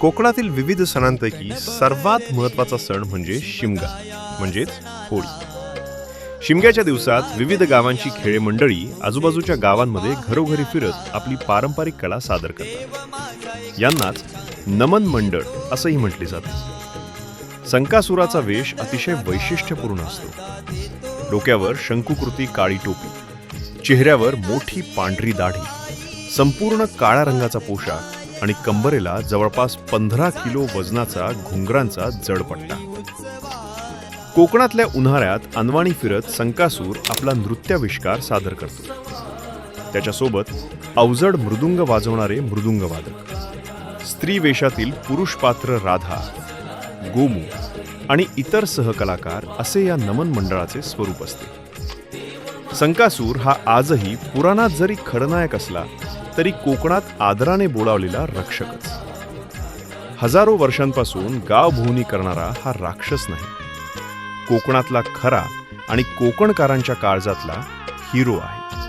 कोकणातील विविध सणांपैकी सर्वात महत्त्वाचा सण म्हणजे शिमगा म्हणजेच होळी. शिमग्याच्या दिवसात विविध गावांची खेळे मंडळी आजूबाजूच्या गावांमध्ये घरोघरी फिरत आपली पारंपरिक कला सादर करतात. यांनाच नमन मंडळ असंही म्हटले जाते. संकासुराचा वेश अतिशय वैशिष्ट्यपूर्ण असतो. डोक्यावर शंकुकृती काळी टोपी चेहऱ्यावर मोठी पांढरी दाढी संपूर्ण काळ्या रंगाचा पोशाख आणि कंबरेला जवळपास पंधरा किलो वजनाचा घुंगरांचा जडपट्टा कोकणातल्या उन्हाळ्यात अनवाणी फिरत संकासूर आपला नृत्याविष्कार सादर करतो. त्याच्यासोबत अवजड मृदुंग वाजवणारे मृदुंगवादक स्त्री वेशातील पुरुष पात्र राधा गोमू आणि इतर सहकलाकार असे या नमन मंडळाचे स्वरूप असते. संकासूर हा आजही पुराणात जरी खडनायक असला तरी कोकणात आदराने बोलावलेला रक्षकच. हजारो वर्षांपासून गावभोवनी करणारा हा राक्षस नाही. कोकणातला खरा आणि कोकणकारांच्या काळजातला हिरो आहे.